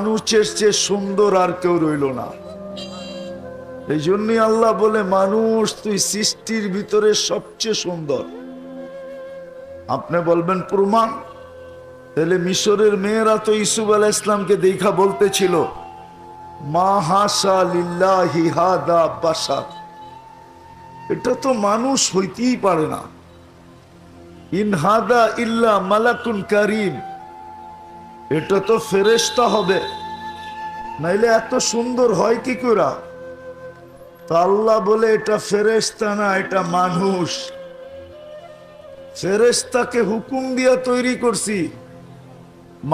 মানুষের চেয়ে সুন্দর আর কেউ রইল না। এই জন্যই আল্লাহ বলে, মানুষ তুই সৃষ্টির ভিতরে সবচেয়ে সুন্দর। আপনি বলবেন, প্রমাণ? তাহলে মিশরের মেয়েরা তো ইসুফ আলাহ ইসলামকে দেখা বলতেছিল এটা তো মানুষ হইতেই পারে না। ইনহাদা ইল্লা মালাকুন কারিম। এটা তো ফেরেশতা হবে। নাইলে এত সুন্দর হয় কি করে? আল্লাহ বলে এটা ফেরেশতা না, এটা মানুষ। ফেরেশতাকে হুকুম দিয়া তৈরি করছি,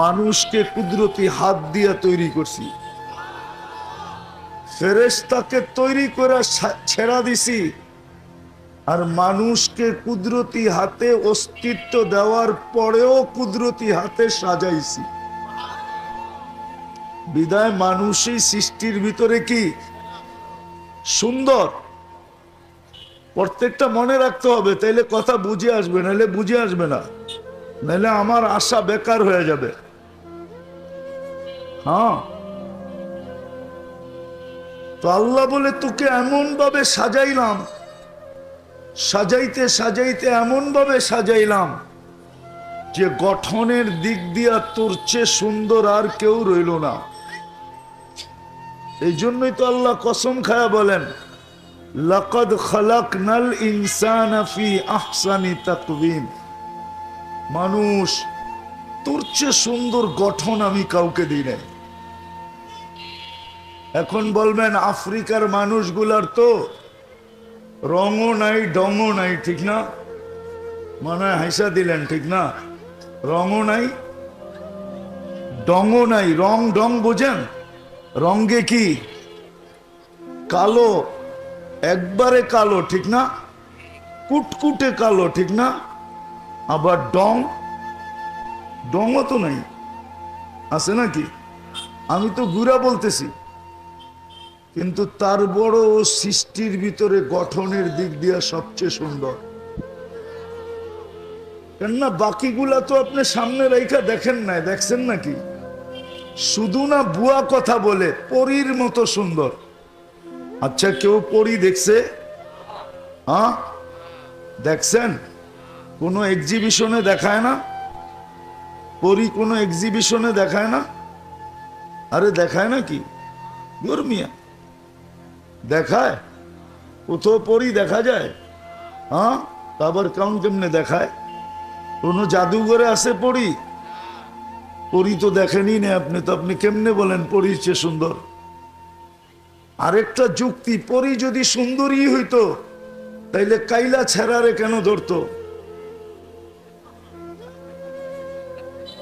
মানুষকে কুদরতি হাত দিয়া তৈরি করছি। ফেরেশতাকে তৈরি করে ছেড়া দিছি, আর মানুষকে কুদরতি হাতে অস্তিত্ব দেওয়ার পরেও কুদরতি হাতে সাজাইছি। বিদায় মানুষই সৃষ্টির ভিতরে কি? সুন্দর। প্রত্যেকটা মনে রাখতে হবে, তাইলে কথা বুঝে আসবে নাহলে বুঝে আসবে না। নাহলে আমার আশা বেকার হয়ে যাবে। হ্যাঁ। তো আল্লাহ বলে, তোকে এমন ভাবে সাজাইলাম, সাজাইতে সাজাইতে এমন ভাবে সাজাইলাম, যে গঠনের দিক দিয়া তোর চেয়ে সুন্দর আর কেউ রইল না। এই জন্যই তো আল্লাহ কসম খায়া বলেন, লাকাদ খালাকনাল ইনসানা ফি আহসানি তাকওয়িম। মানুষ, তোর চেয়ে সুন্দর গঠন আমি কাউকে দিই নাই। এখন বলবেন, আফ্রিকার মানুষগুলার তো রঙও নাই ডঙও নাই, ঠিক না? মানে হাইসা দিলেন, ঠিক না? রঙও নাই ডঙও নাই, রং ডং বোঝেন? রঙ্গে কি? কালো, একবারে কালো, ঠিক না? কুটকুটে কালো, ঠিক না? আবার ডং? ডংও তো নাই। আছে নাকি? আমি তো গুড়া বলতেছি। কিন্তু তার বড় সৃষ্টির ভিতরে গঠনের দিক দিয়া সবচেয়ে সুন্দর। কেননা বাকিগুলা তো আপনি সামনে রেখা দেখেন নাই, দেখছেন নাকি? শুধু না বুয়া কথা বলে, পরীর মতো সুন্দর। আচ্ছা কেউ পরি দেখছে? হ্যাঁ? দেখছেন? কোনো এক্সিবিশনে দেখায় না? পরি কোনো এক্সিবিশনে দেখায় না? আরে, দেখায় না কি? গরমিয়া দেখায়? কোথাও পরি দেখা যায়? হ্যাঁ? তারপর কেমন কেমনে দেখায়? কোনো জাদুঘরে আছে পরি? পরি তো দেখেনি না আপনি তো আপনি কেমনে বলেন পরির চেয়ে সুন্দর? আরেকটা যুক্তি পরি যদি সুন্দরী হইতো, তাইলে কাইলা ছেড়ারে কেন ধরতো?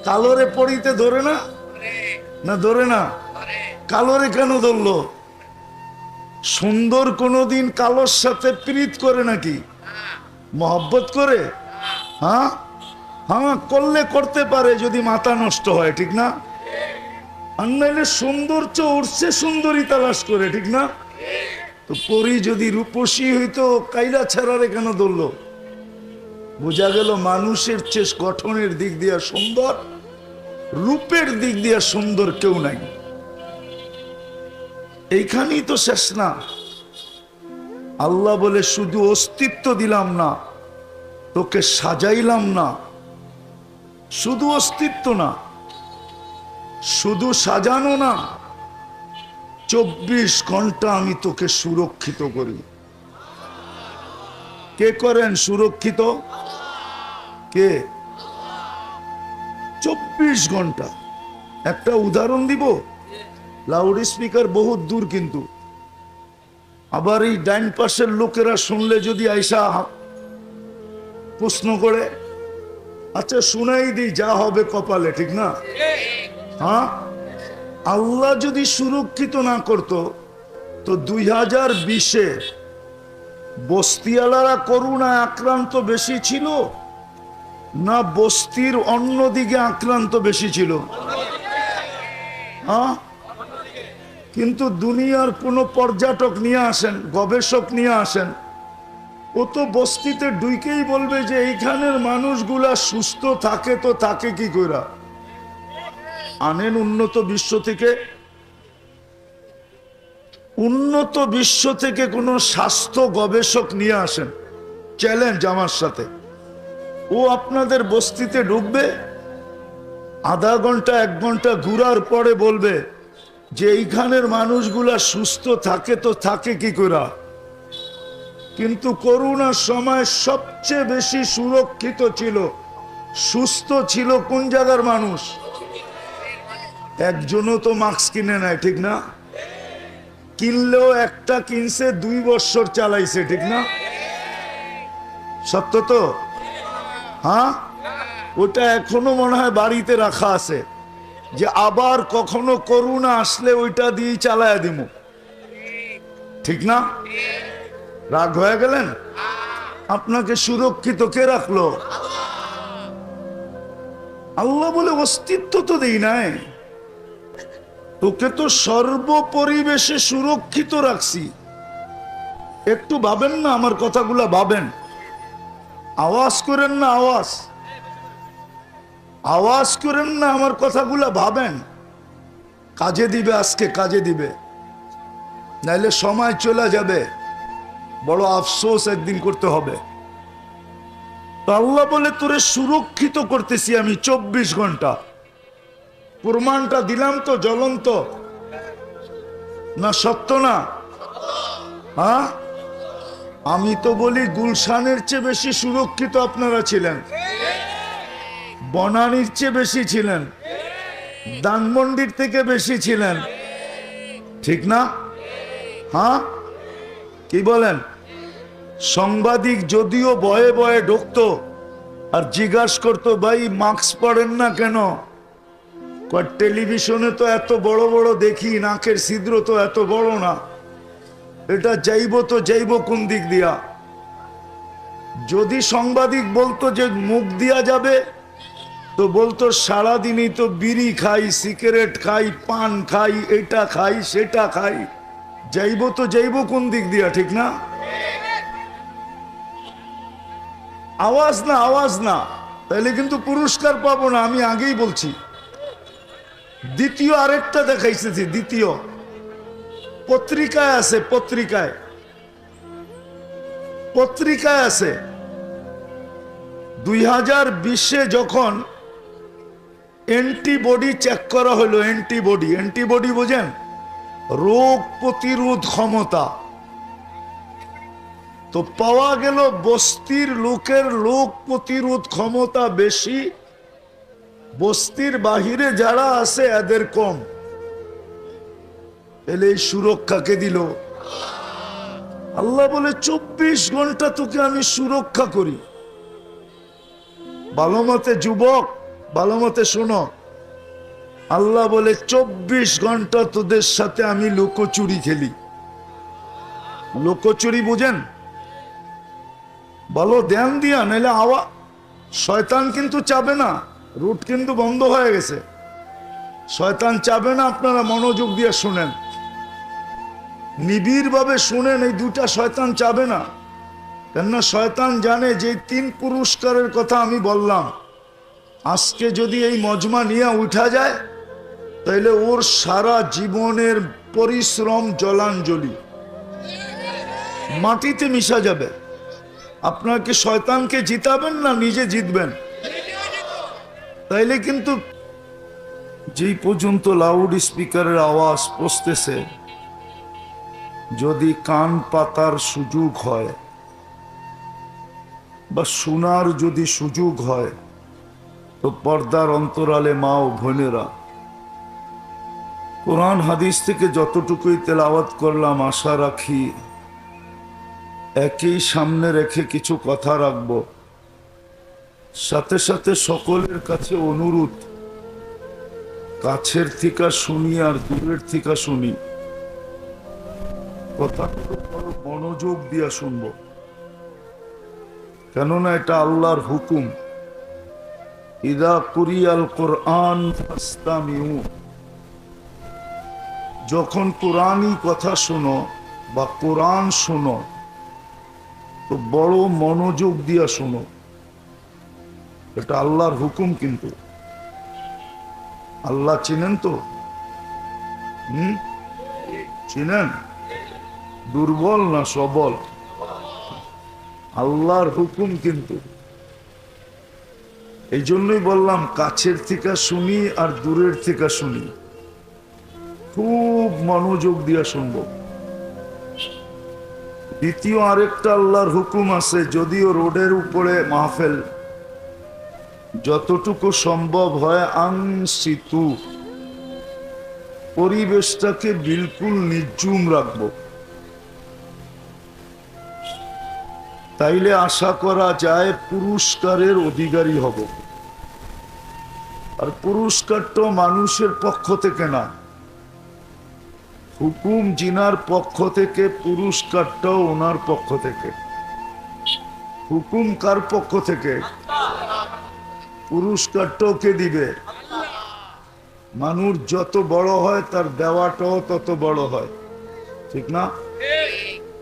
কালোরে পরিতে ধরে না? না ধরে না? কালোরে কেন ধরলো? সুন্দর কোনোদিন কালোর সাথে প্রীত করে নাকি? মহব্বত করে? হ্যাঁ? হ্যাঁ করলে করতে পারে, যদি মাথা নষ্ট হয়, ঠিক না? আর নাইলে সৌন্দর্য উঠছে সুন্দরী তালাশ করে, ঠিক না? তো পরি যদি রূপসী হইতো, কাইলা ছাড়ারে কেন ধরলো বোঝা গেল মানুষের চেষ গঠনের দিক দিয়া সুন্দর, রূপের দিক দিয়া সুন্দর কেউ নাই। এইখানেই তো শেষ না। আল্লাহ বলে, শুধু অস্তিত্ব দিলাম না, তোকে সাজাইলাম না। শুধু অস্তিত্ব না, শুধু সাজানো না, চব্বিশ ঘণ্টা আমি তোকে সুরক্ষিত করি। কে করেন সুরক্ষিত? কে? চব্বিশ ঘণ্টা। একটা উদাহরণ দিব? লাউড স্পিকার বহুত দূর কিন্তু। আবার এই ডাইন পাশের লোকেরা শুনলে যদি আইসা প্রশ্ন করে আচ্ছা শুনাই দিই যা হবে কপালে, ঠিক না? হ্যাঁ? আল্লাহ যদি সুরক্ষিত না করত, তো দুই হাজার বিশে বস্তিওয়ালারা করুণায় আক্রান্ত বেশি ছিল না বস্তির অন্যদিকে আক্রান্ত বেশি ছিল? হ্যাঁ? কিন্তু দুনিয়ার কোনো পর্যটক নিয়ে আসেন, গবেষক নিয়ে আসেন ও তো বস্তিতে ডুইকেই বলবে যে এইখানের মানুষগুলা সুস্থ থাকে তো থাকে কি করে আনেন উন্নত বিশ্ব থেকে। উন্নত বিশ্ব থেকে কোনো স্বাস্থ্য গবেষক নিয়ে আসেন, চ্যালেঞ্জ আমার সাথে। ও আপনাদের বস্তিতে ঢুকবে, আধা ঘণ্টা, এক ঘণ্টা ঘুরার পরে বলবে যে এইখানের মানুষগুলা সুস্থ থাকে তো থাকে কি করে কিন্তু করোনার সময় সবচেয়ে বেশি সুরক্ষিত ছিল, সুস্থ ছিল কোন জায়গার মানুষ? একজনও তো মাস্ক কিনে নেয়, ঠিক না? কিনলেও একটা কিনছে, দুই বছর চালাইছে, ঠিক না? সত্য তো? হ্যাঁ? ওটা এখনও মনে হয় বাড়িতে রাখা আছে, যে আবার কখনো করুণা আসলে ওইটা দিয়েই চালায় দিব ঠিক না? রাগ হয়ে গেলেন? আপনাকে সুরক্ষিত কে রাখল? আল্লাহ বলে অস্তিত্ব তো দেই নাই। তোকে তো সর্বপরিবেশে সুরক্ষিত রাখছি। একটু ভাবেন না আমার কথাগুলা, ভাবেন। আওয়াজ করেন না আওয়াজ। আওয়াজ করেন না আমার কথাগুলা, ভাবেন। কাজে দিবে আজকে, কাজে দিবে। নাইলে সময় চলে যাবে। বড় আফসোস একদিন করতে হবে। তো আল্লাহ বলে, তোরে সুরক্ষিত করতেছি আমি চব্বিশ ঘণ্টা। প্রমাণটা দিলাম তো, জ্বলন্ত। না, সত্য না? হ্যাঁ? আমি তো বলি, গুলশানের চেয়ে বেশি সুরক্ষিত আপনারা ছিলেন। বনানির চেয়ে বেশি ছিলেন। দানমন্ডির থেকে বেশি ছিলেন। ঠিক না? হ্যাঁ? কি বলেন? সাংবাদিক যদিও বয়ে বয়ে ঢুকতো, আর জিজ্ঞাসা করতো, ভাই, মাস্ক পরেন না কেন? টেলিভিশনে তো এত বড় বড় দেখি, নাকের ছিদ্র তো এত বড় না। এটা যাইব তো যাইব কোন দিক দিয়া? যদি সাংবাদিক বলতো যে মুখ দিয়া যাবে, তো বলতো, সারাদিনই তো বিড়ি খাই, সিগারেট খাই, পান খাই, এটা খাই, সেটা খাই। যাইব তো যাইব কোন দিক দিয়া, ঠিক না? আওয়াজ না আওয়াজ না। তাহলে কিন্তু পুরস্কার পাবো না, আমি আগেই বলছি। দ্বিতীয় আরেকটা দেখাইতেছি, দ্বিতীয়। পত্রিকায় আছে, পত্রিকায়। পত্রিকায় আছে। দুই হাজার বিশে যখন অ্যান্টিবডি চেক করা হলো, অ্যান্টিবডি। অ্যান্টিবডি বোঝেন? রোগ প্রতিরোধ ক্ষমতা। তো পাওয়া গেল বস্তির লোকের লোক প্রতিরোধ ক্ষমতা বেশি। বস্তির বাহিরে যারা আছে, এদের কম। এলে এই সুরক্ষাকে দিল। আল্লাহ বলে, চব্বিশ ঘণ্টা তোকে আমি সুরক্ষা করি। ভালো মতে যুবক, ভালো মতে শোনো। আল্লাহ বলে, চব্বিশ ঘণ্টা তোদের সাথে আমি লোকচুরি খেলি। লোকচুরি বুঝেন? বলো, ধ্যান দিয়া নাহলে আওয়া শয়তান কিন্তু চাবে না, রুট কিন্তু বন্ধ হয়ে গেছে। শয়তান চাবে না আপনারা মনোযোগ দিয়ে শুনেন। নিবিড় ভাবে শুনেন, এই দুটা শয়তান চাবে না। কেননা শয়তান জানে, যে তিন পুরস্কারের কথা আমি বললাম, আজকে যদি এই মজমা নিয়ে উঠা যায় তাহলে ওর সারা জীবনের পরিশ্রম, জলাঞ্জলি। মাটিতে মিশা যাবে। আপনার কি শয়তানকে জিতাবেন না, নিজে জিতবেন। তাইলে কিন্তু যেই পর্যন্ত লাউড স্পিকারের আওয়াজ পৌঁছতেছে, যদি কান পাতার সুযোগ হয় বা শোনার যদি সুযোগ হয়, তো পর্দার অন্তরালে মা ও বোনেরা, কোরআন হাদিস থেকে যতটুকুই তেলাওয়াত করলাম, আশা রাখি একই সামনে রেখে কিছু কথা রাখব। সাথে সাথে সকলের কাছে অনুরোধ, কাছের থিকা শুনি আর দূরের থিকা শুনি। কথাগুলো মনোযোগ দিয়া শুনব। কেননা এটা আল্লাহর হুকুম। ইদা কুরিয়াল কোরআন যখন কোরআনই কথা শোনো বা কোরআন শোনো তো বড় মনোযোগ দিয়া শোনো। এটা আল্লাহর হুকুম কিন্তু। আল্লাহ চিনেন তো? হুম? চিনেন? দুর্বল না সবল? আল্লাহর হুকুম কিন্তু। এই জন্যই বললাম, কাছের থেকে শুনি আর দূরের থেকে শুনি। খুব মনোযোগ দিয়ে শুনব। দ্বিতীয় আরেকটা আল্লাহর হুকুম আছে, যদিও রোডের উপরে মাহফেল। যতটুকু সম্ভব হয় আংসিতু পরিবেশটাকে বিলকুল নির্জুম রাখব। তাইলে আশা করা যায় পুরস্কারের অধিকারী হব। আর পুরস্কারটা মানুষের পক্ষ থেকে না। হুকুম জিনার পক্ষ থেকে, পুরস্কারটাও ওনার পক্ষ থেকে। হুকুম কার পক্ষ থেকে? পুরস্কারটাও কে দিবে? মানুষ যত বড় হয়, তার দেওয়াটাও তত বড় হয়। ঠিক না?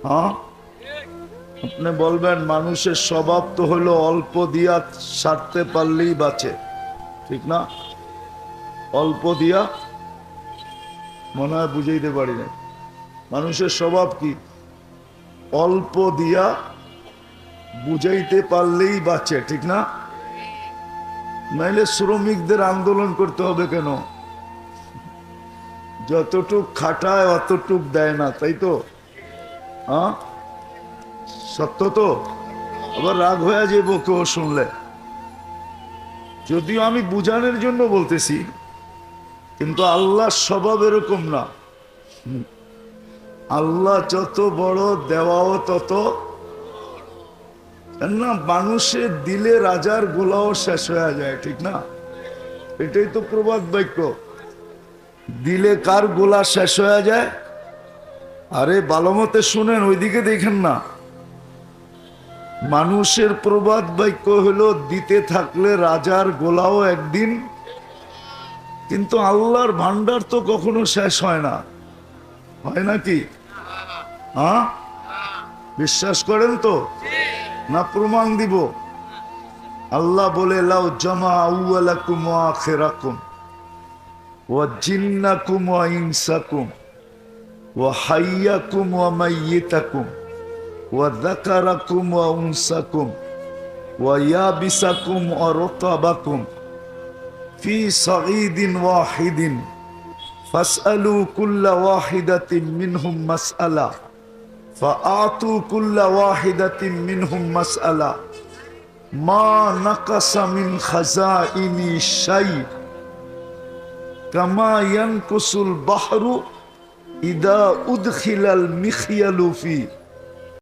হ্যাঁ? আপনি বলবেন, মানুষের স্বভাব তো হলো অল্প দিয়া সারতে পারলেই বাঁচে। ঠিক না? অল্প দিয়া মনে হয় বুঝাইতে পারি না মানুষের স্বভাব কি? অল্প দিয়া বুঝাইতে পারলেই বাঁচে, ঠিক না? নাইলে শ্রমিকদের আন্দোলন করতে হবে কেন? যতটুক খাটায় অতটুক দেয় না, তাই তো? হ্যাঁ? সত্য তো? আবার রাগ হয়ে যাব কেউ শুনলে। যদিও আমি বুঝানোর জন্য বলতেছি কিন্তু আল্লাহর স্বভাব এরকম না। আল্লাহ যত বড় দেওয়াও তত না, মানুষের দিলে রাজার গোলাও শেষ হয়ে যায়, ঠিক না? এটাই তো প্রবাদ বাক্য। দিলে কার গোলা শেষ হয়ে যায়? আরে, ভালো মতে শুনেন, ওইদিকে দেখেন না। মানুষের প্রবাদ বাক্য হলো, দিতে থাকলে রাজার গোলাও একদিন কিন্তু আল্লাহর ভান্ডার তো কখনো শেষ হয় না। হয় নাকি হ্যাঁ? বিশ্বাস করেন তো? না প্রমাণ দিব? আল্লাহ বলে, লাউ জামা আউয়ালাকুম ওয়া আখিরাকুম, ওয়া জিন্নাকুম ওয়া ইনসাকুম, ওয়া হাইয়াকুম ওয়া মাইয়িতাকুম, ওয়া যাকারাকুম ওয়া উনসাকুম, ওয়া ইয়াবিসাকুম ওয়া রতাবাকুম في صعيد واحد. فاسألوا كل واحدة منهم مسألة. فأعطوا كل واحدة منهم مسألة. ما نقص من خزائن شيء. كما ينقص البحر إذا أدخل المخيل فيه.